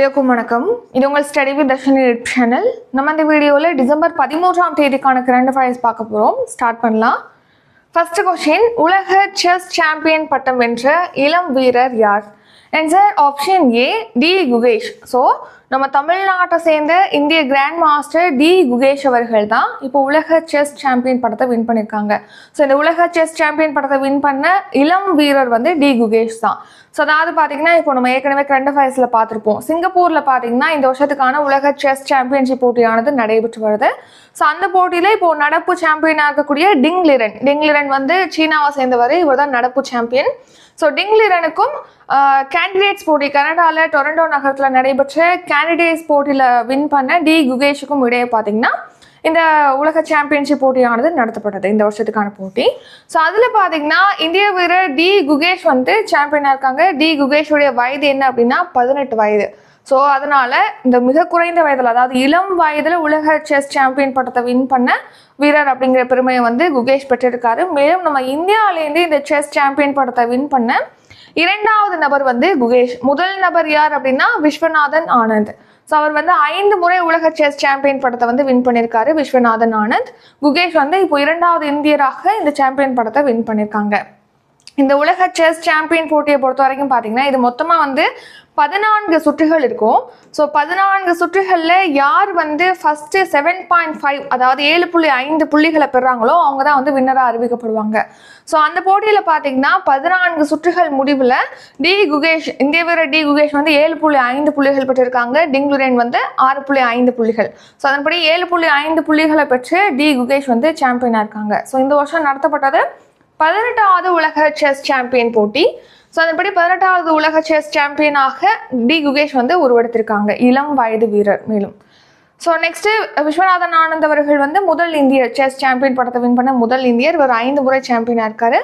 இருக்கும் வணக்கம். இது உங்கள் study with Darshan YouTube channel நம்ம இந்த வீடியோவில் டிசம்பர் பதிமூன்றாம் தேதிக்கான கரண்ட் அஃபேர்ஸ் பார்க்க போகிறோம் ஸ்டார்ட் பண்ணலாம். ஃபர்ஸ்ட் கொஸ்டின் உலக செஸ் சாம்பியன் பட்டம் வென்ற இளம் வீரர் யார்? Answer option A D Gukesh so நம்ம தமிழ்நாட்டை சேர்ந்த இந்திய கிராண்ட் மாஸ்டர் டி குகேஷ் அவர்கள் தான் இப்போ உலக செஸ் சாம்பியன் படத்தை வின் பண்ணியிருக்காங்க ஸோ இந்த உலக செஸ் சாம்பியன் படத்தை வின் பண்ண இளம் வீரர் வந்து டி குகேஷ் தான். ஸோ அதாவது பார்த்தீங்கன்னா இப்போ நம்ம ஏற்கனவே கரண்ட் அஃபேர்ஸில் பார்த்துருப்போம் சிங்கப்பூரில் பார்த்தீங்கன்னா இந்த வருஷத்துக்கான உலக செஸ் சாம்பியன்ஷிப் போட்டியானது நடைபெற்று வருது. ஸோ அந்த போட்டியில் இப்போ நடப்பு சாம்பியனாக இருக்கக்கூடிய டிங் லிரன் டிங் லிரன் வந்து சீனாவை சேர்ந்தவர் இவர் தான் நடப்பு சாம்பியன் ஸோ டிங் லிரனுக்கும் கேண்டிடேட்ஸ் போட்டி கனடாவில் டொரண்டோ நகரத்தில் நடைபெற்ற கேண்டிடேட்ஸ் போட்டியில் வின் பண்ண டி குகேஷுக்கும் இடையே பார்த்தீங்கன்னா இந்த உலக சாம்பியன்ஷிப் போட்டியானது நடத்தப்பட்டது இந்த வருஷத்துக்கான போட்டி. ஸோ அதில் பார்த்தீங்கன்னா இந்திய வீரர் டி குகேஷ் வந்து சாம்பியனாக இருக்காங்க. டி குகேஷுடைய வயது என்ன அப்படின்னா பதினெட்டு வயது. ஸோ அதனால இந்த மிக குறைந்த வயதில் அதாவது இளம் வயதில் உலக செஸ் சாம்பியன் பட்டத்தை வின் பண்ண வீரர் அப்படிங்கிற பெருமையை வந்து குகேஷ் பெற்றிருக்காரு. மேலும் நம்ம இந்தியாவிலேருந்து இந்த செஸ் சாம்பியன் பட்டத்தை வின் பண்ண இரண்டாவது நபர் வந்து குகேஷ். முதல் நபர் யார் அப்படின்னா விஸ்வநாதன் ஆனந்த். ஸோ அவர் வந்து ஐந்து முறை உலக செஸ் சாம்பியன் படத்தை வந்து வின் பண்ணியிருக்காரு விஸ்வநாதன் ஆனந்த். குகேஷ் வந்து இப்போ இரண்டாவது இந்தியராக இந்த சாம்பியன் படத்தை வின் பண்ணியிருக்காங்க இந்த உலக செஸ் சாம்பியன் போட்டியை பொறுத்த வரைக்கும் பார்த்தீங்கன்னா இது மொத்தமாக வந்து பதினான்கு சுற்றுகள் இருக்கும். ஸோ பதினான்கு சுற்றுகளில் யார் வந்து ஃபஸ்ட்டு செவன் பாயிண்ட் ஃபைவ் அதாவது ஏழு புள்ளி ஐந்து புள்ளிகளை பெறாங்களோ அவங்க தான் வந்து வின்னராக அறிவிக்கப்படுவாங்க. ஸோ அந்த போட்டியில் பார்த்தீங்கன்னா பதினான்கு சுற்றுகள் முடிவில் டி குகேஷ் இந்திய வீரர் டி குகேஷ் வந்து ஏழு புள்ளி ஐந்து புள்ளிகள் பெற்றிருக்காங்க. டிங்லுரேன் வந்து ஆறு புள்ளி ஐந்து புள்ளிகள். ஸோ அதன்படி ஏழு புள்ளி ஐந்து புள்ளிகளை பெற்று டி குகேஷ் வந்து சாம்பியனாக இருக்காங்க. ஸோ இந்த வருஷம் நடத்தப்பட்டது பதினெட்டாவது உலக செஸ் சாம்பியன் போட்டி. ஸோ அதன்படி பதினெட்டாவது உலக செஸ் சாம்பியனாக டி குகேஷ் வந்து உருவெடுத்திருக்காங்க. இளம் வயது வீரர் மேலும். ஸோ நெக்ஸ்ட்டு விஸ்வநாதன் ஆனந்த் அவர்கள் வந்து முதல் இந்தியர் செஸ் சாம்பியன் படத்தை வின் பண்ண முதல் இந்தியர். இவர் ஐந்து முறை சாம்பியனாக இருக்காரு.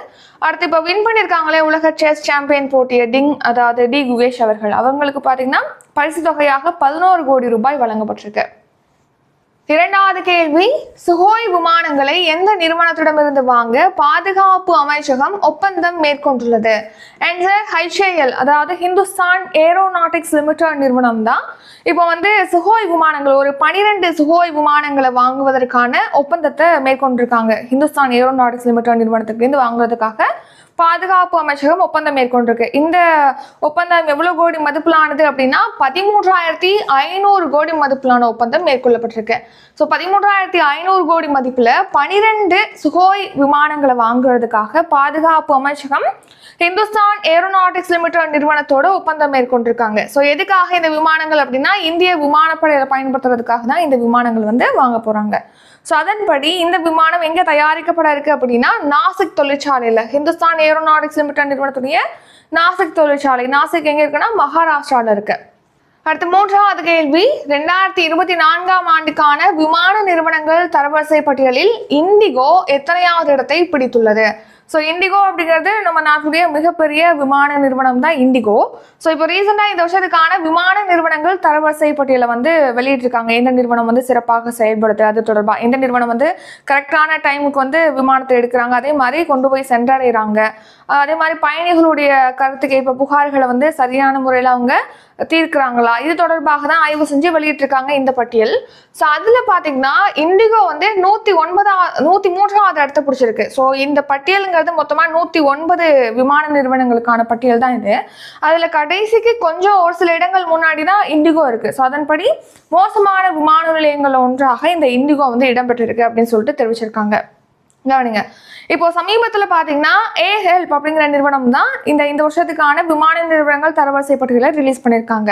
அடுத்து இப்போ வின் பண்ணியிருக்காங்களே உலக செஸ் சாம்பியன் போட்டிய டிங் அதாவது டி குகேஷ் அவர்கள். அவங்களுக்கு பார்த்தீங்கன்னா பரிசு தொகையாக பதினோரு கோடி ரூபாய் வழங்கப்பட்டிருக்கு. இரண்டாவது கேள்வி சுகோய் விமானங்களை எந்த நிறுவனத்திடமிருந்து வாங்க பாதுகாப்பு அமைச்சகம் ஒப்பந்தம் மேற்கொண்டுள்ளது? ஆன்சர் ஹைஷேஎல் அதாவது ஹிந்துஸ்தான் ஏரோநாட்டிக்ஸ் லிமிடெட் நிறுவனம் தான். இப்போ வந்து சுகோய் விமானங்கள் ஒரு பனிரெண்டு சுகோய் விமானங்களை வாங்குவதற்கான ஒப்பந்தத்தை மேற்கொண்டிருக்காங்க. ஹிந்துஸ்தான் ஏரோநாட்டிக்ஸ் லிமிடெட் நிறுவனத்துக்கு இருந்து வாங்குறதுக்காக பாதுகாப்பு அமைச்சகம் ஒப்பந்தம் மேற்கொண்டிருக்கு. இந்த ஒப்பந்தம் எவ்வளவு கோடி மதிப்பிலானது அப்படின்னா பதிமூன்றாயிரத்தி ஐநூறு கோடி மதிப்பிலான ஒப்பந்தம் மேற்கொள்ளப்பட்டிருக்கு. ஸோ பதிமூன்றாயிரத்தி ஐநூறு கோடி மதிப்பில் பனிரெண்டு சுகோய் விமானங்களை வாங்குறதுக்காக பாதுகாப்பு அமைச்சகம் ஹிந்துஸ்தான் ஏரோநாட்டிக்ஸ் லிமிடெட் நிறுவனத்தோட ஒப்பந்தம் மேற்கொண்டிருக்காங்க. ஸோ எதுக்காக இந்த விமானங்கள் அப்படின்னா இந்திய விமானப்படையில் பயன்படுத்துறதுக்காக தான் இந்த விமானங்கள் வந்து வாங்க போகிறாங்க ஸோ அதன்படி இந்த விமானம் எங்கே தயாரிக்கப்பட இருக்கு அப்படின்னா நாசிக் தொழிற்சாலையில் ஹிந்துஸ்தான் ஏரோநாட்டிக்ஸ் லிமிடெட் நிறுவனத்துடைய நாசிக் தொழிற்சாலை. நாசிக் எங்கே இருக்குன்னா மகாராஷ்டிராவில் இருக்கு. அடுத்து மூன்றாவது கேள்வி. ரெண்டாயிரத்தி இருபத்தி நான்காம் ஆண்டுக்கான விமான நிறுவனங்கள் தரவரிசை பட்டியலில் இண்டிகோ எத்தனையாவது இடத்தை பிடித்துள்ளது? ஸோ இண்டிகோ அப்படிங்கிறது நம்ம நாட்டுடைய மிகப்பெரிய விமான நிறுவனம் தான் இண்டிகோ ஸோ இப்போ ரீசெண்டாக இந்த வருஷத்துக்கான விமான நிறுவனங்கள் தரவரிசை பட்டியலை வந்து வெளியிட்டிருக்காங்க. எந்த நிறுவனம் வந்து சிறப்பாக செயல்படுது. அது தொடர்பாக எந்த நிறுவனம் வந்து கரெக்டான டைமுக்கு வந்து விமானத்தை எடுக்கிறாங்க. அதே மாதிரி கொண்டு போய் சென்றடைகிறாங்க. அதே மாதிரி பயணிகளுடைய கருத்துக்கு இப்போ புகார்களை வந்து சரியான முறையில் அவங்க தீர்க்கிறாங்களா? இது தொடர்பாக தான் ஆய்வு செஞ்சு வெளியிட்டிருக்காங்க இந்த பட்டியல். ஸோ அதில் பார்த்தீங்கன்னா இண்டிகோ வந்து நூற்றி ஒன்பதாவது நூற்றி மூன்றாவது இடத்த பிடிச்சிருக்கு. ஸோ இந்த பட்டியலுங்க பட்டியலுங்கிறது மொத்தமாக நூற்றி ஒன்பது விமான நிறுவனங்களுக்கான பட்டியல் தான் இது. அதில் கடைசிக்கு கொஞ்சம் ஒரு சில இடங்கள் முன்னாடி தான் இண்டிகோ இருக்குது ஸோ அதன்படி மோசமான விமான நிலையங்கள் ஒன்றாக இந்த இண்டிகோ வந்து இடம்பெற்றிருக்கு அப்படின்னு சொல்லிட்டு தெரிவிச்சிருக்காங்க. கவனிங்க. இப்போ சமீபத்தில் பார்த்தீங்கன்னா ஏ ஹெல்ப் அப்படிங்கிற நிறுவனம் தான் இந்த இந்த வருஷத்துக்கான விமான நிறுவனங்கள் தரவரிசை பட்டியலை ரிலீஸ் பண்ணியிருக்காங்க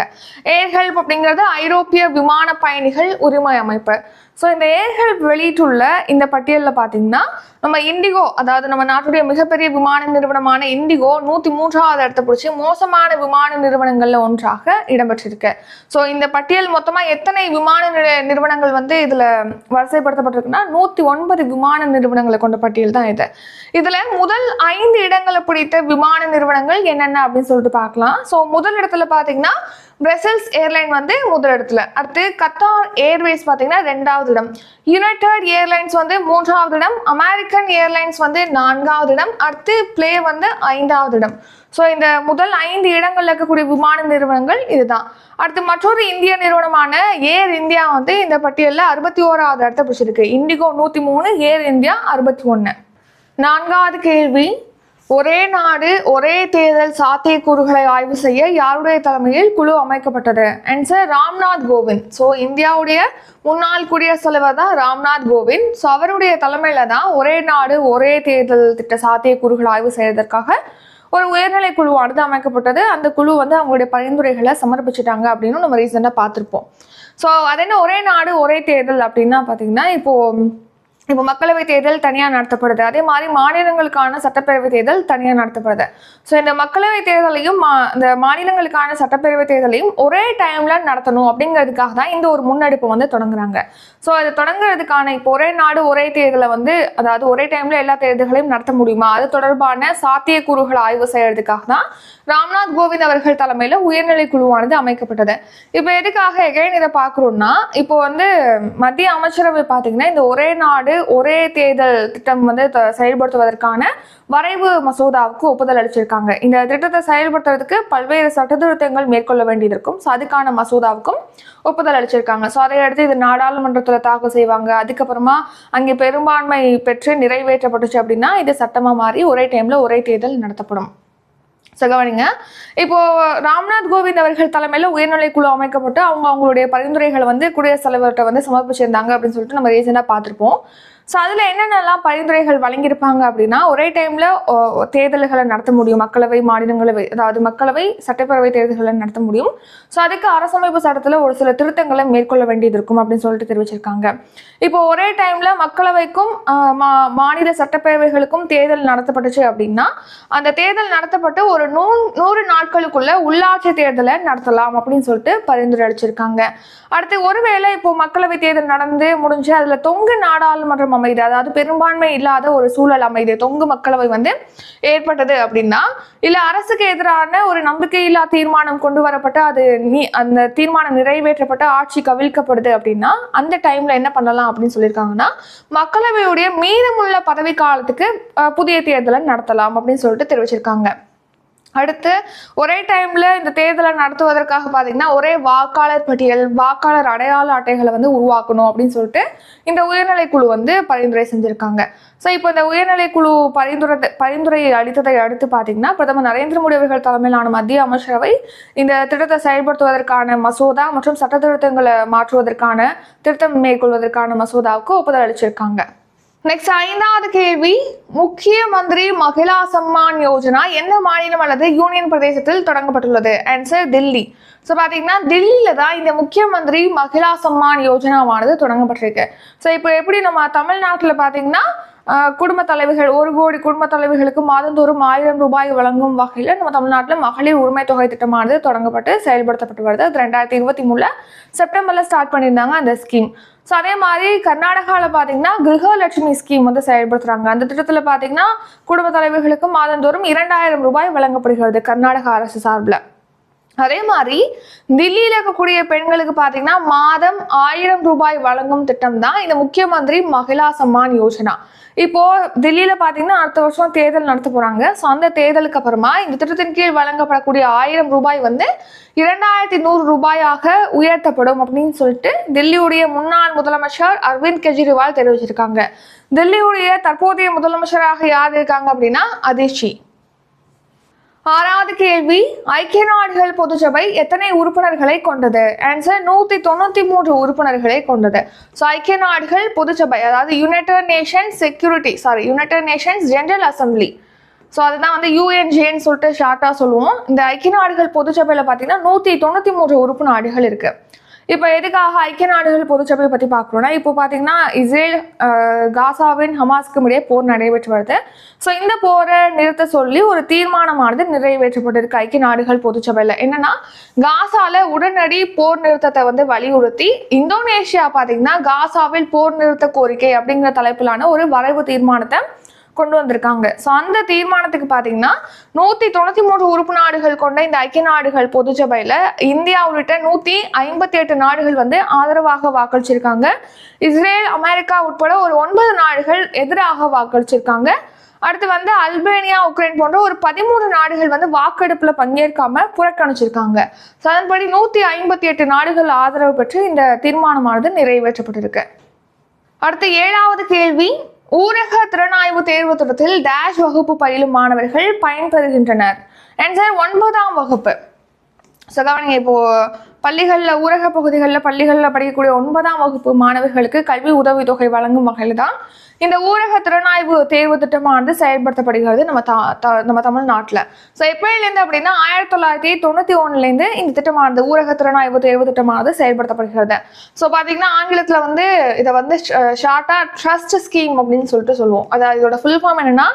ஏர் ஹெல்ப் அப்படிங்கிறது ஐரோப்பிய விமான பயணிகள் உரிமை அமைப்பு. ஸோ இந்த ஏர் ஹெல்ப் வெளியிட்டுள்ள இந்த பட்டியலில் பார்த்தீங்கன்னா நம்ம இண்டிகோ அதாவது நம்ம நாட்டுடைய மிகப்பெரிய விமான நிறுவனமான இண்டிகோ நூற்றி மூன்றாவது இடத்த பிடிச்சி மோசமான விமான நிறுவனங்களில் ஒன்றாக இடம்பெற்றிருக்கு. ஸோ இந்த பட்டியல் மொத்தமாக எத்தனை விமான நிறுவனங்கள் வந்து இதில் வரிசைப்படுத்தப்பட்டிருக்குன்னா நூற்றி ஒன்பது விமான நிறுவனங்களை கொண்ட பட்டியல் தான் இது. இதில் முதல் ஐந்து இடங்களை பிடித்த விமான நிறுவனங்கள் என்னென்ன அப்படின்னு சொல்லிட்டு பார்க்கலாம் ஸோ முதல் இடத்துல பார்த்தீங்கன்னா பிரசல்ஸ் ஏர்லைன் வந்து முதலிடத்துல. அடுத்து கத்தார் ஏர்வேஸ் பார்த்தீங்கன்னா ரெண்டாவது இடம். யுனைடெட் ஏர்லைன்ஸ் வந்து மூன்றாவது இடம். அமெரிக்கன் ஏர்லைன்ஸ் வந்து நான்காவது இடம். அடுத்து பிளே வந்து ஐந்தாவது இடம். ஸோ இந்த முதல் ஐந்து இடங்களில் இருக்கக்கூடிய விமான நிறுவனங்கள் இதுதான். அடுத்து மற்றொரு இந்திய நிறுவனமான ஏர் இந்தியா வந்து இந்த பட்டியலில் அறுபத்தி ஓராவது இடத்த பிடிச்சிருக்கு. இண்டிகோ நூற்றி மூணு ஏர் இந்தியா அறுபத்தி ஒன்று நான்காவது கேள்வி ஒரே நாடு ஒரே தேர்தல் சாத்தியக்கூறுகளை ஆய்வு செய்ய யாருடைய தலைமையில் குழு அமைக்கப்பட்டது? ஆன்சர் ராம்நாத் கோவிந்த். ஸோ இந்தியாவுடைய முன்னாள் குடியரசுத் தலைவர் தான் ராம்நாத் கோவிந்த். ஸோ அவருடைய தலைமையில தான் ஒரே நாடு ஒரே தேர்தல் திட்ட சாத்தியக்கூறுகளை ஆய்வு செய்வதற்காக ஒரு உயர்நிலை குழுவானது அமைக்கப்பட்டது. அந்த குழு வந்து அவங்களுடைய பரிந்துரைகளை சமர்ப்பிச்சிட்டாங்க அப்படின்னு நம்ம ரீசெண்டாக பார்த்துருப்போம். ஸோ அது என்ன ஒரே நாடு ஒரே தேர்தல் அப்படின்னா பார்த்தீங்கன்னா இப்போது இப்போ மக்களவை தேர்தல் தனியாக நடத்தப்படுது. அதே மாதிரி மாநிலங்களுக்கான சட்டப்பேரவை தேர்தல் தனியாக நடத்தப்படுது. ஸோ இந்த மக்களவை தேர்தலையும் மா இந்த மாநிலங்களுக்கான சட்டப்பேரவை தேர்தலையும் ஒரே டைமில் நடத்தணும் அப்படிங்கிறதுக்காக தான் இந்த ஒரு முன்னெடுப்பு வந்து தொடங்குறாங்க. ஸோ அது தொடங்குறதுக்கான இப்போ ஒரே நாடு ஒரே தேர்தலை வந்து அதாவது ஒரே டைமில் எல்லா தேர்தல்களையும் நடத்த முடியுமா? அது தொடர்பான சாத்தியக்கூறுகளை ஆய்வு செய்யறதுக்காக தான் ராம்நாத் கோவிந்த் அவர்கள் தலைமையில் உயர்நிலை குழுவானது அமைக்கப்பட்டது. இப்போ எதுக்காக எகைன் இதை பார்க்குறோம்னா இப்போ வந்து மத்திய அமைச்சரவை பார்த்தீங்கன்னா இந்த ஒரே நாடு ஒரே தேர்தல் திட்டம் வந்து த- செயல்படுத்துவதற்கான வரைவு மசோதாவுக்கு ஒப்புதல் அளிச்சிருக்காங்க. இந்த திட்டத்தை செயல்படுத்துறதுக்கு பல்வேறு சட்டத்திருத்தங்கள் மேற்கொள்ள வேண்டியதற்கும் ஸோ அதுக்கான மசோதாவுக்கும் ஒப்புதல் அளிச்சிருக்காங்க. ஸோ அதை அடுத்து இது நாடாளுமன்றத்தில் தாக்கல் செய்வாங்க. அதுக்கப்புறமா அங்கே பெரும்பான்மை பெற்று நிறைவேற்றப்பட்டுச்சு அப்படின்னா இது சட்டமாக மாறி ஒரே டைமில் ஒரே தேர்தல் நடத்தப்படும். ஸோ கவனிங்க இப்போ ராம்நாத் கோவிந்த் அவர்கள் தலைமையில் உயர்நிலை குழு அமைக்கப்பட்டு அவங்க அவங்களுடைய பரிந்துரைகளை வந்து குடியரசுத் தலைவர்கிட்ட வந்து சமர்ப்பிச்சிருந்தாங்க அப்படின்னு சொல்லிட்டு நம்ம ரீசெண்டாக பார்த்துருப்போம். ஸோ அதில் என்னென்னலாம் பரிந்துரைகள் வழங்கியிருப்பாங்க அப்படின்னா ஒரே டைமில் தேர்தல்களை நடத்த முடியும். மக்களவை மாநிலங்களவை அதாவது மக்களவை சட்டப்பேரவை தேர்தல்களை நடத்த முடியும். ஸோ அதுக்கு அரசமைப்பு சட்டத்தில் ஒரு சில திருத்தங்களை மேற்கொள்ள வேண்டியது இருக்கும் அப்படின்னு சொல்லிட்டு தெரிவிச்சிருக்காங்க. இப்போ ஒரே டைமில் மக்களவைக்கும் மா- மாநில சட்டப்பேரவைகளுக்கும் தேர்தல் நடத்தப்பட்டுச்சு அப்படின்னா அந்த தேர்தல் நடத்தப்பட்டு ஒரு நூ நூறு நாட்களுக்குள்ள உள்ளாட்சி தேர்தலை நடத்தலாம் அப்படின்னு சொல்லிட்டு பரிந்துரை அளிச்சிருக்காங்க. அடுத்து ஒருவேளை இப்போ மக்களவை தேர்தல் நடந்து முடிஞ்சு அதில் தொங்கு நாடாளுமன்றம் அமைது அதாவது பெரும்பான்மை இல்லாத ஒரு சூழல் அமைது தொங்கு மக்களவை வந்து ஏற்பட்டது அப்படின்னா இல்ல அரசுக்கு எதிரான ஒரு நம்பிக்கையில்லா தீர்மானம் கொண்டு வரப்பட்டு அது நீ அந்த தீர்மானம் நிறைவேற்றப்பட்டு ஆட்சி கவிழ்க்கப்படுது அப்படின்னா அந்த டைம்ல என்ன பண்ணலாம் அப்படின்னு சொல்லியிருக்காங்கன்னா மக்களவையுடைய மீதமுள்ள பதவி காலத்துக்கு புதிய தேர்தலை நடத்தலாம் அப்படின்னு சொல்லிட்டு தெரிவிச்சிருக்காங்க. அடுத்து ஒரே டைம்ல இந்த தேர்தலை நடத்துவதற்காக பார்த்தீங்கன்னா ஒரே வாக்காளர் பட்டியல் வாக்காளர் அடையாள அட்டைகளை வந்து உருவாக்கணும் அப்படின்னு சொல்லிட்டு இந்த உயர்நிலை குழு வந்து பரிந்துரை செஞ்சிருக்காங்க. ஸோ இப்போ இந்த உயர்நிலை குழு பரிந்துரை பரிந்துரை அளித்ததை அடுத்து பார்த்தீங்கன்னா பிரதமர் நரேந்திர மோடி அவர்கள் தலைமையிலான மத்திய அமைச்சரவை இந்த திட்டத்தை செயல்படுத்துவதற்கான மசோதா மற்றும் சட்ட திருத்தங்களை மாற்றுவதற்கான திருத்தம் மேற்கொள்வதற்கான மசோதாவுக்கு ஒப்புதல் அளிச்சிருக்காங்க. நெக்ஸ்ட் ஐந்தாவது கேள்வி. முக்கிய மந்திரி மகிழா சம்மான் யோஜனா எந்த மாநிலம் அல்லது யூனியன் பிரதேசத்தில் தொடங்கப்பட்டுள்ளது? ஆன்சர் தில்லி. ஸோ பார்த்தீங்கன்னா தில்லியில் தான் இந்த முக்கிய மந்திரி மகிழா சம்மான் யோஜனாவானது தொடங்கப்பட்டிருக்கு. ஸோ இப்போ எப்படி நம்ம தமிழ்நாட்டில் பார்த்தீங்கன்னா குடும்ப தலைவிகள் ஒரு கோடி குடும்ப தலைவிகளுக்கு மாதந்தோறும் ஆயிரம் ரூபாய் வழங்கும் வகையில் நம்ம தமிழ்நாட்டில் மகளிர் உரிமை தொகை திட்டமானது தொடங்கப்பட்டு செயல்படுத்தப்பட்டு வருது. அது ரெண்டாயிரத்தி இருபத்தி மூணுல செப்டம்பரில் ஸ்டார்ட் பண்ணியிருந்தாங்க அந்த ஸ்கீம் ஸோ அதே மாதிரி கர்நாடகாவில் பார்த்தீங்கன்னா கிரகலட்சுமி ஸ்கீம் வந்து செயல்படுத்துகிறாங்க அந்த திட்டத்தில் பார்த்தீங்கன்னா குடும்ப தலைவர்களுக்கு மாதந்தோறும் இரண்டாயிரம் ரூபாய் வழங்கப்படுகிறது கர்நாடக அரசு சார்பில். அதே மாதிரி தில்லியில் இருக்கக்கூடிய பெண்களுக்கு பார்த்தீங்கன்னா மாதம் ஆயிரம் ரூபாய் வழங்கும் திட்டம் தான் இந்த முக்கிய மந்திரி மகிழா சம்மான் யோஜனா. இப்போ தில்லியில பார்த்தீங்கன்னா அடுத்த வருஷம் தேர்தல் நடத்த போறாங்க. ஸோ அந்த தேர்தலுக்கு அப்புறமா இந்த திட்டத்தின் கீழ் வழங்கப்படக்கூடிய ஆயிரம் ரூபாய் வந்து இரண்டாயிரத்தி நூறு ரூபாயாக உயர்த்தப்படும் அப்படின்னு சொல்லிட்டு தில்லியுடைய முன்னாள் முதலமைச்சர் அரவிந்த் கெஜ்ரிவால் தெரிவிச்சிருக்காங்க. தில்லியுடைய தற்போதைய முதலமைச்சராக யார் இருக்காங்க அப்படின்னா அதிர்ச்சி. ஆறாவது கேள்வி ஐக்கிய நாடுகள் பொதுச்சபை எத்தனை உறுப்பினர்களை கொண்டது? ஆன்சர் நூத்தி தொண்ணூத்தி மூன்று உறுப்பினர்களை கொண்டது. ஸோ ஐக்கிய நாடுகள் பொதுச்சபை அதாவது United Nations security sorry United Nations general assembly so அதுதான் வந்து யூஎன்ஜேன்னு சொல்லிட்டு ஷார்ட்டாக சொல்லுவோம். இந்த ஐக்கிய நாடுகள் பொதுச்சபையில் பார்த்தீங்கன்னா நூற்றி தொண்ணூற்றி மூன்று உறுப்பு நாடுகள் இருக்குது இப்போ எதுக்காக ஐக்கிய நாடுகள் பொதுச்சபையை பற்றி பார்க்குறோம்னா இப்போ பார்த்தீங்கன்னா இஸ்ரேல் காசாவின் ஹமாஸ்க்கும் இடையே போர் நடைபெற்று வருது. ஸோ இந்த போரை நிறுத்த சொல்லி ஒரு தீர்மானமானது நிறைவேற்றப்பட்டிருக்கு ஐக்கிய நாடுகள் பொதுச்சபையில். என்னன்னா காசால உடனடி போர் நிறுத்தத்தை வந்து வலியுறுத்தி இந்தோனேஷியா பார்த்தீங்கன்னா காசாவில் போர் நிறுத்த கோரிக்கை அப்படிங்கிற தலைப்பிலான ஒரு வரைவு தீர்மானத்தை கொண்டு வந்திருக்காங்க. ஸோ அந்த தீர்மானத்துக்கு பார்த்தீங்கன்னா நூற்றி தொண்ணூற்றி மூன்று உறுப்பு நாடுகள் கொண்ட இந்த ஐக்கிய நாடுகள் பொதுச்சபையில் இந்தியா உள்ளிட்ட நூற்றி ஐம்பத்தி எட்டு நாடுகள் வந்து ஆதரவாக வாக்களிச்சிருக்காங்க. இஸ்ரேல் அமெரிக்கா உட்பட ஒரு ஒன்பது நாடுகள் எதிராக வாக்களிச்சிருக்காங்க. அடுத்து வந்து அல்பேனியா உக்ரைன் போன்ற ஒரு பதிமூணு நாடுகள் வந்து வாக்கெடுப்பில் பங்கேற்காம புறக்கணிச்சிருக்காங்க. ஸோ அதன்படி நூற்றி ஐம்பத்தி எட்டு நாடுகள் ஆதரவு பெற்று இந்த தீர்மானமானது நிறைவேற்றப்பட்டிருக்கு. அடுத்து ஏழாவது கேள்வி ஊரக திறனாய்வு தேர்வு திட்டத்தில் டேஷ் வகுப்பு பயிலும் மாணவர்கள் பயன்பெறுகின்றனர். ஆன்சர் ஒன்பதாம் வகுப்பு. ஸோ கவனிங்க இப்போ பள்ளிகளில் ஊரக பகுதிகளில் பள்ளிகளில் படிக்கக்கூடிய ஒன்பதாம் வகுப்பு மாணவர்களுக்கு கல்வி உதவித்தொகை வழங்கும் வகையில் தான் இந்த ஊரக திறனாய்வு தேர்வு திட்டமானது செயல்படுத்தப்படுகிறது நம்ம த- நம்ம தமிழ்நாட்டில். ஸோ எப்பயிலேருந்து அப்படின்னா ஆயிரத்தி தொள்ளாயிரத்தி தொண்ணூற்றி ஒன்றுலேருந்து இந்த திட்டமானது ஊரக திறனாய்வு தேர்வு திட்டமானது செயல்படுத்தப்படுகிறது. ஸோ பார்த்தீங்கன்னா ஆங்கிலத்தில் வந்து இதை வந்து ஷார்ட்டாக ட்ரஸ்ட் ஸ்கீம் அப்படின்னு சொல்லிட்டு சொல்லுவோம். அதாவது இதோட ஃபுல் ஃபார்ம் என்னென்னா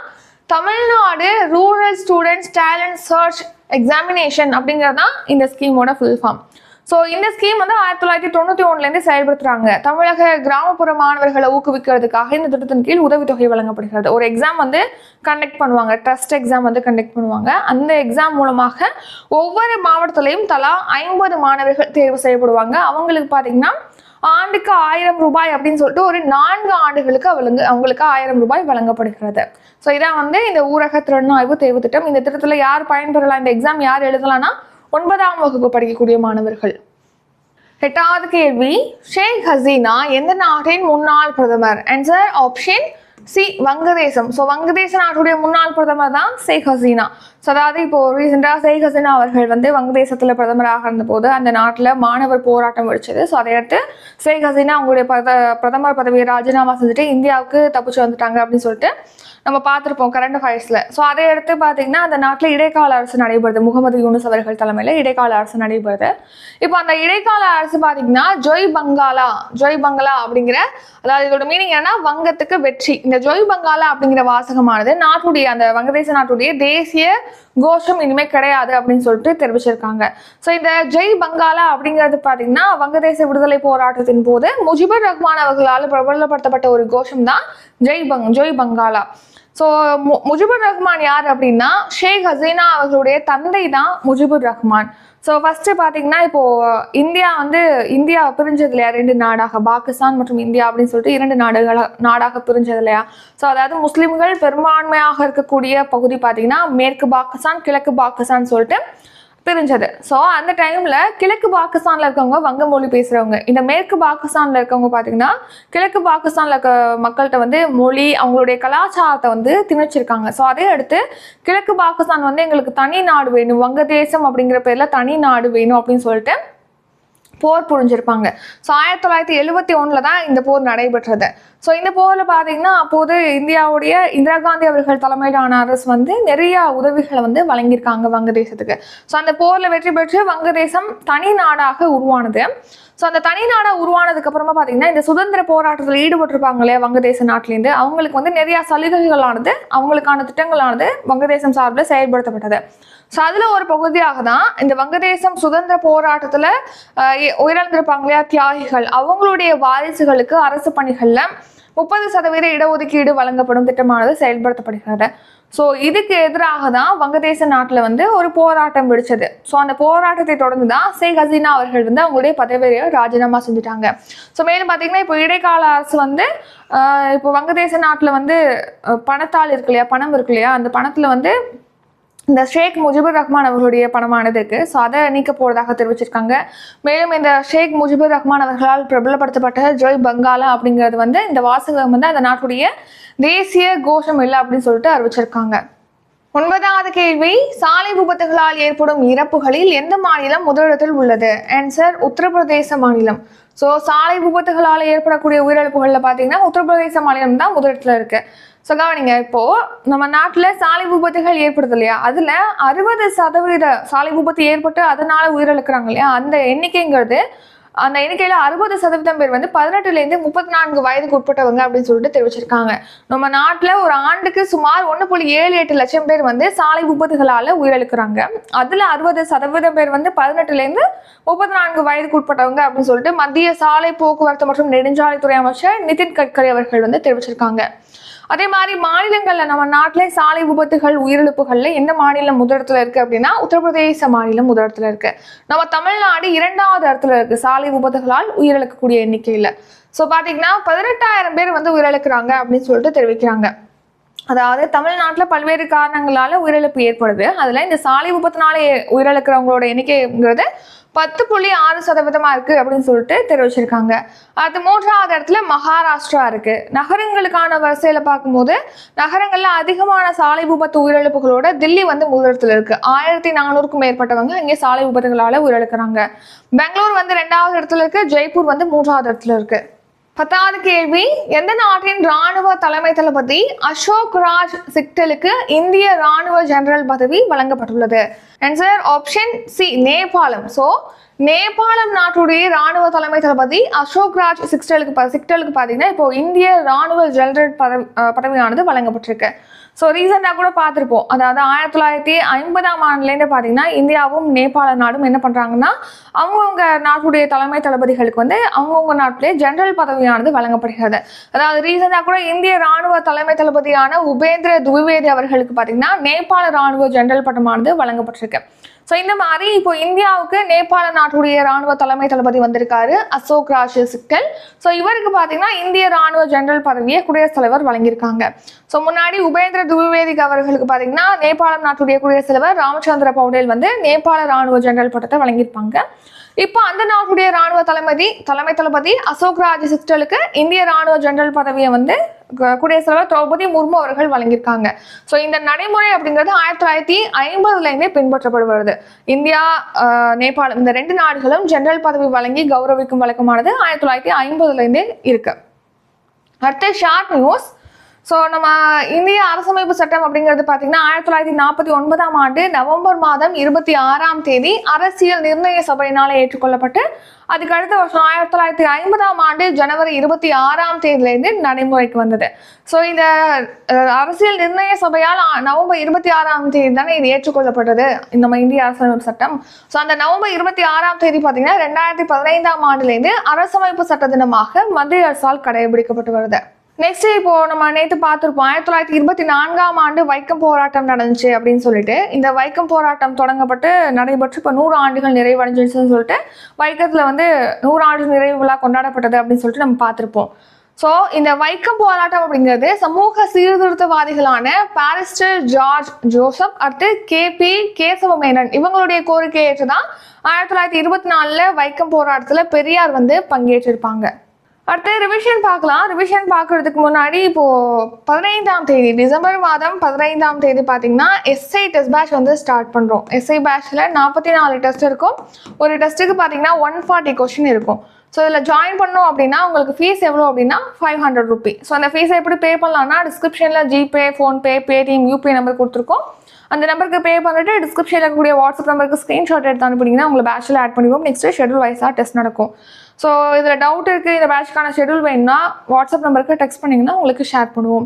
Tamil Nadu rural students talent search examination அப்படிங்கிறது தான் இந்த ஸ்கீமோட ஃபுல் ஃபார்ம் ஸோ இந்த ஸ்கீம் வந்து ஆயிரத்தி தொள்ளாயிரத்தி தொண்ணூற்றி ஒன்றுலேருந்து செயல்படுத்துகிறாங்க தமிழக கிராமப்புற மாணவர்களை ஊக்குவிக்கிறதுக்காக இந்த திட்டத்தின் கீழ் உதவித்தொகை வழங்கப்படுகிறது. ஒரு எக்ஸாம் வந்து கண்டக்ட் பண்ணுவாங்க. ட்ரஸ்ட் எக்ஸாம் வந்து கண்டக்ட் பண்ணுவாங்க. அந்த எக்ஸாம் மூலமாக ஒவ்வொரு மாவட்டத்திலையும் தலா ஐம்பது மாணவர்கள் தேர்வு செய்யப்படுவாங்க. அவங்களுக்கு பார்த்தீங்கன்னா ஆண்டுக்கு ஆயிரம் ரூபாய் அப்படின்னு சொல்லிட்டு ஒரு நான்கு ஆண்டுகளுக்கு அவளுங்க அவங்களுக்கு ஆயிரம் ரூபாய் வழங்கப்படுகிறது. ஸோ இதான் வந்து இந்த ஊரக திறனாய்வு தேர்வு திட்டம். இந்த திட்டத்தில் யார் பயன்பெறலாம் இந்த எக்ஸாம் யார் எழுதலாம்னா ஒன்பதாம் வகுப்பு படிக்கக்கூடிய மாணவர்கள். எட்டாவது கேள்வி ஷேக் ஹசீனா எந்த நாட்டின் முன்னாள் பிரதமர்? ஆன்சர் ஆப்ஷன் சி வங்கதேசம். ஸோ வங்கதேச நாட்டுடைய முன்னாள் பிரதமர் தான் ஷேக் ஹசீனா. ஸோ அதாவது இப்போ ரீசெண்டாக ஷேக் ஹசீனா அவர்கள் வந்து வங்கதேசத்தில் பிரதமராக இருந்தபோது அந்த நாட்டில் மாணவர் போராட்டம் வெடிச்சது. ஸோ அதையடுத்து ஷேக் ஹசீனா அவங்களுடைய பத பிரதமர் பதவியை ராஜினாமா செஞ்சுட்டு இந்தியாவுக்கு தப்பிச்சு வந்துட்டாங்க அப்படின்னு சொல்லிட்டு நம்ம பார்த்துருப்போம் கரண்ட் அஃபேர்ஸில் ஸோ அதை எடுத்து பார்த்தீங்கன்னா அந்த நாட்டில் இடைக்கால அரசு நடைபெறுது. முகமது யூனுஸ் அவர்கள் தலைமையில் இடைக்கால அரசு நடைபெறுது. இப்போ அந்த இடைக்கால அரசு பார்த்தீங்கன்னா ஜொய் பங்காலா ஜொய் பங்களா அப்படிங்கிற அதாவது இதோட மீனிங் என்னன்னா வங்கத்துக்கு வெற்றி. இந்த ஜொய் பங்காலா அப்படிங்கிற வாசகமானது நாட்டுடைய அந்த வங்கதேச நாட்டுடைய தேசிய கோஷம் இனிமே கிடையாது அப்படின்னு சொல்லிட்டு தெரிவிச்சிருக்காங்க. ஸோ இந்த ஜெய் பங்காலா அப்படிங்கிறது பார்த்தீங்கன்னா வங்கதேச விடுதலை போராட்டத்தின் போது முஜிபுர் ரஹ்மான் அவர்களால் பிரபலப்படுத்தப்பட்ட ஒரு கோஷம் தான் ஜெய் பங் ஜெய் பங்காலா ஸோ முஜிபுர் ரஹ்மான் யார் அப்படின்னா ஷேக் ஹசீனா அவர்களுடைய தந்தை தான் முஜிபுர் ரஹ்மான். ஸோ ஃபஸ்ட்டு பார்த்தீங்கன்னா இப்போ இந்தியா வந்து இந்தியா பிரிஞ்சது இல்லையா? ரெண்டு நாடாக பாகிஸ்தான் மற்றும் இந்தியா அப்படின்னு சொல்லிட்டு இரண்டு நாடுகள நாடாக பிரிஞ்சது இல்லையா? ஸோ அதாவது முஸ்லீம்கள் பெரும்பான்மையாக இருக்கக்கூடிய பகுதி பார்த்தீங்கன்னா மேற்கு பாகிஸ்தான் கிழக்கு பாகிஸ்தான் சொல்லிட்டு பிரிஞ்சது ஸோ அந்த டைமில் கிழக்கு பாகிஸ்தானில் இருக்கவங்க வங்க மொழி பேசுகிறவங்க இந்த மேற்கு பாகிஸ்தானில் இருக்கவங்க பார்த்தீங்கன்னா கிழக்கு பாகிஸ்தானில் இருக்க மக்கள்கிட்ட வந்து மொழி அவங்களுடைய கலாச்சாரத்தை வந்து திணிச்சிருக்காங்க. ஸோ அதே அடுத்து கிழக்கு பாகிஸ்தான் வந்து எங்களுக்கு தனி நாடு வேணும் வங்கதேசம் அப்படிங்கிற பேரில் தனி நாடு வேணும் அப்படின்னு சொல்லிட்டு போர் புரிஞ்சிருப்பாங்க. ஸோ ஆயிரத்தி தொள்ளாயிரத்தி எழுபத்தி ஒன்றில் தான் இந்த போர் நடைபெற்றது. ஸோ இந்த போரில் பார்த்தீங்கன்னா அப்போது இந்தியாவுடைய இந்திரா காந்தி அவர்கள் தலைமையிலான அரசு வந்து நிறைய உதவிகளை வந்து வழங்கியிருக்காங்க வங்கதேசத்துக்கு. ஸோ அந்த போரில் வெற்றி பெற்று வங்கதேசம் தனி நாடாக உருவானது. ஸோ அந்த தனி நாடாக உருவானதுக்கு அப்புறமா பார்த்தீங்கன்னா இந்த சுதந்திர போராட்டத்தில் ஈடுபட்டிருப்பாங்க இல்லையா வங்கதேச நாட்டிலேருந்து அவங்களுக்கு வந்து நிறையா சலுகைகளானது அவங்களுக்கான திட்டங்களானது வங்கதேசம் சார்பில் செயல்படுத்தப்பட்டது. ஸோ அதில் ஒரு பகுதியாக தான் இந்த வங்கதேசம் சுதந்திர போராட்டத்தில் உயிரிழந்திருப்பாங்க இல்லையா தியாகிகள். அவங்களுடைய வாரிசுகளுக்கு அரசு பணிகளில் முப்பது சதவீத இடஒதுக்கீடு வழங்கப்படும் திட்டமானது செயல்படுத்தப்படுகிறது. ஸோ இதுக்கு எதிராக தான் வங்கதேச நாட்டில் வந்து ஒரு போராட்டம் வெடிச்சது. ஸோ அந்த போராட்டத்தை தொடர்ந்து தான் ஷேக் ஹசீனா அவர்கள் வந்து அவங்களுடைய பதவியை ராஜினாமா செஞ்சுட்டாங்க. ஸோ மேலும் பார்த்தீங்கன்னா இப்போ இடைக்கால அரசு வந்து இப்போ வங்கதேச நாட்டில் வந்து பணத்தால் பணத்தாள் இருக்கு இல்லையா? பணம் இருக்கு இல்லையா? அந்த பணத்தில் வந்து இந்த ஷேக் முஜிபுர் ரஹ்மான் அவர்களுடைய பணமானது இருக்கு ஸோ அதை நீக்க போவதாக தெரிவிச்சிருக்காங்க. மேலும் இந்த ஷேக் முஜிபுர் ரஹ்மான் அவர்களால் பிரபலப்படுத்தப்பட்ட ஜொய் பங்காலா அப்படிங்கிறது வந்து இந்த வாசகம் வந்து அந்த நாட்டுடைய தேசிய கோஷம் இல்லை அப்படின்னு சொல்லிட்டு அறிவிச்சிருக்காங்க. ஒன்பதாவது கேள்வி சாலை விபத்துகளால் ஏற்படும் இறப்புகளில் எந்த மாநிலம் முதலிடத்தில் உள்ளது? ஆன்சர் உத்தரப்பிரதேச மாநிலம். ஸோ சாலை விபத்துகளால் ஏற்படக்கூடிய உயிரிழப்புகளில் பார்த்தீங்கன்னா உத்தரப்பிரதேச மாநிலம் தான் முதலிடத்தில் இருக்குது ஸோ கவனிங்க இப்போது நம்ம நாட்டில் சாலை விபத்துகள் ஏற்படுது இல்லையா? அதில் அறுபது சதவீத சாலை விபத்து ஏற்பட்டு அதனால் உயிரிழக்கிறாங்க இல்லையா? அந்த எண்ணிக்கைங்கிறது அந்த எண்ணிக்கையில் அறுபது சதவீதம் பேர் வந்து பதினெட்டுலேருந்து முப்பத்தி நான்கு வயதுக்கு உட்பட்டவங்க அப்படின்னு சொல்லிட்டு தெரிவிச்சிருக்காங்க. நம்ம நாட்டில் ஒரு ஆண்டுக்கு சுமார் ஒன்று புள்ளி ஏழு எட்டு லட்சம் பேர் வந்து சாலை விபத்துகளால் உயிரிழக்கிறாங்க. அதில் அறுபது சதவீதம் பேர் வந்து பதினெட்டுலேருந்து முப்பத்தி நான்கு வயதுக்கு உட்பட்டவங்க அப்படின்னு சொல்லிட்டு மத்திய சாலை போக்குவரத்து மற்றும் நெடுஞ்சாலைத்துறை அமைச்சர் நிதின் கட்கரி அவர்கள் வந்து தெரிவிச்சிருக்காங்க. அதே மாதிரி மாநிலங்களில் நம்ம நாட்டிலே சாலை விபத்துகள் உயிரிழப்புகள்ல எந்த மாநிலம் முதலிடத்துல இருக்கு அப்படின்னா உத்தரப்பிரதேச மாநிலம் முதலிடத்துல இருக்கு. நம்ம தமிழ்நாடு இரண்டாவது இடத்துல இருக்கு. சாலை விபத்துகளால் உயிரிழக்கக்கூடிய எண்ணிக்கையில. ஸோ பார்த்தீங்கன்னா பதினெட்டாயிரம் பேர் வந்து உயிரிழக்கிறாங்க அப்படின்னு சொல்லிட்டு தெரிவிக்கிறாங்க. அதாவது தமிழ்நாட்டில் பல்வேறு காரணங்களால உயிரிழப்பு ஏற்படுது. அதில் இந்த சாலை விபத்துனால உயிரிழக்கிறவங்களோட எண்ணிக்கைங்கிறது பத்து புள்ளி ஆறு சதவீதமாக இருக்குது அப்படின்னு சொல்லிட்டு தெரிவிச்சிருக்காங்க. அடுத்து மூன்றாவது இடத்துல மகாராஷ்டிரா இருக்குது நகரங்களுக்கான வரிசையில் பார்க்கும்போது நகரங்களில் அதிகமான சாலை விபத்து உயிரிழப்புகளோட தில்லி வந்து முதலிடத்தில் இருக்குது ஆயிரத்தி நானூறுக்கும் மேற்பட்டவங்க இங்கே சாலை விபத்துகளால் உயிரிழக்கிறாங்க. பெங்களூர் வந்து ரெண்டாவது இடத்துல இருக்குது ஜெய்ப்பூர் வந்து மூன்றாவது இடத்துல இருக்குது பத்தாவது கேள்வி எந்த நாட்டின் ராணுவ தலைமை தளபதி அசோக் ராஜ் சிக்டலுக்கு இந்திய ராணுவ ஜெனரல் பதவி வழங்கப்பட்டுள்ளது? Answer option C Nepal. So Nepal நாட்டுடைய ராணுவ தலைமை தளபதி அசோக் ராஜ் சிக்டலுக்கு சிக்டலுக்கு பார்த்தீங்கன்னா இப்போ இந்திய ராணுவ ஜெனரல் பதவி பதவியானது வழங்கப்பட்டிருக்கு. ஸோ ரீசெண்டாக கூட பார்த்துருப்போம். அதாவது ஆயிரத்தி தொள்ளாயிரத்தி ஐம்பதாம் ஆண்டுலேருந்து பார்த்தீங்கன்னா இந்தியாவும் நேபாள நாடும் என்ன பண்ணுறாங்கன்னா அவங்கவுங்க நாட்டுடைய தலைமை தளபதிகளுக்கு வந்து அவங்கவுங்க நாட்டிலே ஜெனரல் பதவியானது வழங்கப்படுகிறது. அதாவது ரீசெண்டாக கூட இந்திய ராணுவ தலைமை தளபதியான உபேந்திர துவிவேதி அவர்களுக்கு பார்த்தீங்கன்னா நேபாள ராணுவ ஜெனரல் பட்டமானது வழங்கப்பட்டிருக்கு. ஸோ இந்த மாதிரி இப்போ இந்தியாவுக்கு நேபாள நாட்டுடைய ராணுவ தலைமை தளபதி வந்திருக்காரு அசோக் ராஜ் சிக்கல் ஸோ இவருக்கு பார்த்தீங்கன்னா இந்திய ராணுவ ஜெனரல் பதவியை குடியரசுத் தலைவர் வழங்கியிருக்காங்க. ஸோ முன்னாடி உபேந்திர துவிவேதிக் அவர்களுக்கு பார்த்தீங்கன்னா நேபாளம் நாட்டுடைய குடியரசுத் தலைவர் ராமச்சந்திர பௌடேல் வந்து நேபாள ராணுவ ஜெனரல் பட்டத்தை வழங்கியிருப்பாங்க. இப்போ அந்த நாட்டுடைய ராணுவ தளபதி தலைமை தளபதி அசோக் ராஜ் சிக்டலுக்கு இந்திய ராணுவ ஜெனரல் பதவியை வந்து குடியரசுத் தலைவர் திரௌபதி முர்மு அவர்கள் வழங்கியிருக்காங்க. ஸோ இந்த நடைமுறை அப்படிங்கிறது ஆயிரத்தி தொள்ளாயிரத்தி ஐம்பதுலேருந்தே பின்பற்றப்பட்டு வருது இந்தியா நேபாளம் இந்த ரெண்டு நாடுகளும் ஜெனரல் பதவி வழங்கி கௌரவிக்கும் வழக்கமானது ஆயிரத்தி தொள்ளாயிரத்தி ஐம்பதுலேருந்தே இருக்கு. அடுத்து ஷார்ட் நியூஸ் ஸோ நம்ம இந்திய அரசமைப்பு சட்டம் அப்படிங்கிறது பார்த்தீங்கன்னா ஆயிரத்தி தொள்ளாயிரத்தி நாற்பத்தி ஒன்பதாம் ஆண்டு நவம்பர் மாதம் இருபத்தி ஆறாம் தேதி அரசியல் நிர்ணய சபையினால் ஏற்றுக்கொள்ளப்பட்டு அதுக்கு அடுத்த வருஷம் ஆயிரத்தி தொள்ளாயிரத்தி ஐம்பதாம் ஆண்டு ஜனவரி இருபத்தி ஆறாம் தேதியிலேருந்து நடைமுறைக்கு வந்தது. ஸோ இந்த அரசியல் நிர்ணய சபையால் நவம்பர் இருபத்தி ஆறாம் தேதி தானே இது ஏற்றுக்கொள்ளப்பட்டது. நம்ம இந்திய அரசமைப்பு சட்டம். ஸோ அந்த நவம்பர் இருபத்தி ஆறாம் தேதி பார்த்தீங்கன்னா ரெண்டாயிரத்தி பதினைந்தாம் ஆண்டுலேருந்து அரசமைப்பு சட்ட தினமாக மத்திய அரசால் கடைபிடிக்கப்பட்டு வருது. நெக்ஸ்ட் இப்போ நம்ம நேற்று பார்த்துருப்போம். ஆயிரத்தி தொள்ளாயிரத்தி இருபத்தி நான்காம் ஆண்டு வைக்கம் போராட்டம் நடந்துச்சு அப்படின்னு சொல்லிட்டு. இந்த வைக்கம் போராட்டம் தொடங்கப்பட்டு நடைபெற்று இப்போ நூறு ஆண்டுகள் நிறைவடைஞ்சிருச்சுன்னு சொல்லிட்டு வைக்கத்தில் வந்து நூறு ஆண்டு நிறைவு விழா கொண்டாடப்பட்டது அப்படின்னு சொல்லிட்டு நம்ம பார்த்துருப்போம். ஸோ இந்த வைக்கம் போராட்டம் அப்படிங்கிறது சமூக சீர்திருத்தவாதிகளான பாரிஸ்டர் ஜார்ஜ் ஜோசப் அடுத்து கேபி கேசவ மேனன் இவங்களுடைய கோரிக்கை ஏற்று தான் ஆயிரத்தி தொள்ளாயிரத்தி இருபத்தி நாலில் வைக்கம் போராட்டத்தில் பெரியார் வந்து பங்கேற்றிருப்பாங்க. அடுத்து ரிவிஷன் பார்க்கலாம். ரிவிஷன் பார்க்கறதுக்கு முன்னாடி இப்போ பதினைந்தாம் தேதி டிசம்பர் மாதம் பதினைந்தாம் தேதி பார்த்தீங்கன்னா எஸ்ஐ டெஸ்ட் பேட்ச் வந்து ஸ்டார்ட் பண்ணுறோம் எஸ்ஐ பேட்ச்சில் நாற்பத்தி நாலு டெஸ்ட் இருக்கும். ஒரு டெஸ்ட்டுக்கு பார்த்தீங்கன்னா ஒன் ஃபார்ட்டி கொஷின் இருக்கும். ஸோ இதில் ஜாயின் பண்ணோம் அப்படின்னா உங்களுக்கு ஃபீஸ் எவ்வளோ அப்படின்னா ஃபைவ் ஹண்ட்ரட் ருபி ஸோ அந்த ஃபீஸை எப்படி பே பண்ணலாம்னா டிஸ்கிரிப்ஷனில் GPay PhonePe Paytm UPI number கொடுத்துருக்கோம். அந்த நம்பருக்கு பே பண்ணிட்டு டிஸ்கிரிப்ஷனில் இருக்கக்கூடிய வாட்ஸ்அப் நம்பருக்கு ஸ்க்ரீன்ஷாட் எடுத்து அனுப்புனீங்கன்னா உங்களை பேட்சில் ஆட் பண்ணிடுவோம். நெக்ஸ்ட் ஷெட்யூல் வைஸாக டெஸ்ட் நடக்கும். ஸோ இதில் டவுட் இருக்குது இந்த பேட்ச்க்கான ஷெட்யூல் வேணும்னா வாட்ஸ்அப் நம்பருக்கு டெக்ஸ்ட் பண்ணிங்கன்னா உங்களுக்கு ஷேர் பண்ணுவோம்.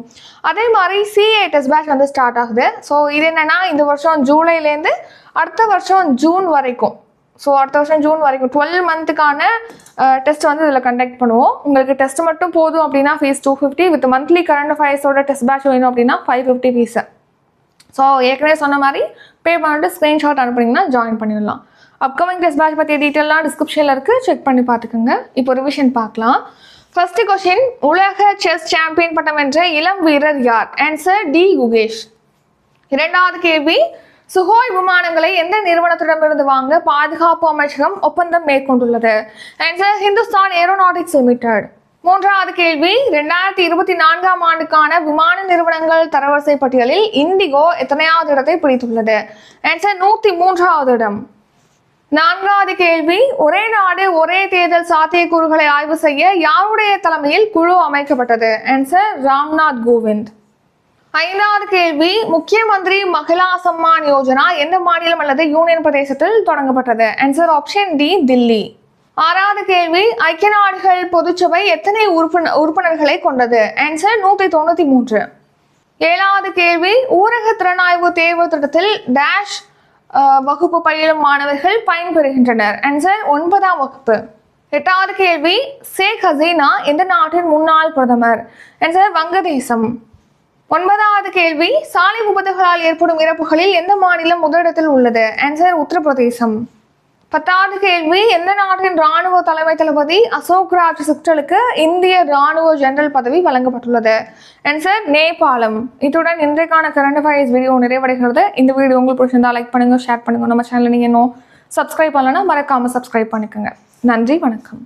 அதே மாதிரி சிஏ டெஸ்ட் பேட்ச் வந்து ஸ்டார்ட் ஆகுது. ஸோ இது என்னென்னா இந்த வருஷம் ஜூலைலேருந்து அடுத்த வருஷம் ஜூன் வரைக்கும். ஸோ அடுத்த வருஷம் ஜூன் வரைக்கும் டுவெல் மந்த்துக்கான டெஸ்ட் வந்து இதில் கண்டக்ட் பண்ணுவோம். உங்களுக்கு டெஸ்ட் மட்டும் போதும் அப்படின்னா fees two fifty with monthly current அஃபேர்ஸோட test batch வேணும் அப்படின்னா ஃபைவ் ஃபிஃப்டி ஃபீஸு ஸோ ஏற்கனவே சொன்ன மாதிரி பே பண்ணிட்டு ஸ்க்ரீன்ஷாட் அனுப்புனீங்கன்னா ஜாயின் பண்ணிடலாம். அப்கமிங் டெஸ்ட் பேட்ச் பற்றிய டீட்டெயிலாம் டிஸ்கிரிப்ஷனில் இருக்குது செக் பண்ணி பார்த்துக்கோங்க. இப்போ ரிவிஷன் பார்க்கலாம். ஃபர்ஸ்ட் கொஷின் உலக செஸ் சாம்பியன் பட்டம் என்ற இளம் வீரர் யார்? ஆன்சர் டி குகேஷ் இரண்டாவது கேள்வி சுகோய் விமானங்களை எந்த நிறுவனத்திடமிருந்து வாங்க பாதுகாப்பு அமைச்சகம் ஒப்பந்தம் மேற்கொண்டுள்ளது? ஆன்சர் ஹிந்துஸ்தான் ஏரோநாட்டிக்ஸ் லிமிடெட் மூன்றாவது கேள்வி ரெண்டாயிரத்தி இருபத்தி நான்காம் ஆண்டுக்கான விமான நிறுவனங்கள் தரவரிசை பட்டியலில் இண்டிகோ எத்தனையாவது இடத்தை பிடித்துள்ளது? ஆன்சர் நூத்தி மூன்றாவது இடம். நான்காவது கேள்வி ஒரே நாடு ஒரே தேர்தல் சாத்தியக்கூறுகளை ஆய்வு செய்ய யாருடைய தலைமையில் குழு அமைக்கப்பட்டது? ஆன்சர் ராம்நாத் கோவிந்த். ஐந்தாவது கேள்வி முக்கிய மந்திரி மகிழா சம்மான் யோஜனா எந்த மாநிலம் அல்லது யூனியன் பிரதேசத்தில் தொடங்கப்பட்டது? Answer option D Delhi. ஆறாவது கேள்வி ஐக்கிய நாடுகள் பொதுச்சபை எத்தனை உறுப்பின உறுப்பினர்களை கொண்டது? ஆன்சர் நூற்றி தொண்ணூற்றி மூன்று. ஏழாவது கேள்வி ஊரக திறனாய்வு தேர்வு திட்டத்தில் டேஷ் வகுப்பு பயிலும் மாணவர்கள் பயன்பெறுகின்றனர். ஆன்சர் ஒன்பதாம் வகுப்பு. எட்டாவது கேள்வி ஷேக் ஹசீனா எந்த நாட்டின் முன்னாள் பிரதமர்? ஆன்சர் வங்கதேசம். ஒன்பதாவது கேள்வி சாலை விபத்துகளால் ஏற்படும் இறப்புகளில் எந்த மாநிலம் முதலிடத்தில் உள்ளது? ஆன்சர் உத்தரப்பிரதேசம். பத்தாவது கேள்வி எந்த நாட்டின் ராணுவ தலைமை தளபதி அசோக் ராஜ் சுக்டலுக்கு இந்திய ராணுவ ஜெனரல் பதவி வழங்கப்பட்டுள்ளது? ஆன்சர் நேபாளம். இத்துடன் இன்றைக்கான கரண்ட் அஃபேர்ஸ் வீடியோ நிறைவடைகிறது. இந்த வீடியோ உங்களுக்கு பிடிச்சிருந்தா லைக் பண்ணுங்க ஷேர் பண்ணுங்க. நம்ம சேனல் நீங்க இன்னும் சப்ஸ்கிரைப் பண்ணலன்னா மறக்காம சப்ஸ்கிரைப் பண்ணிக்கோங்க. நன்றி வணக்கம்.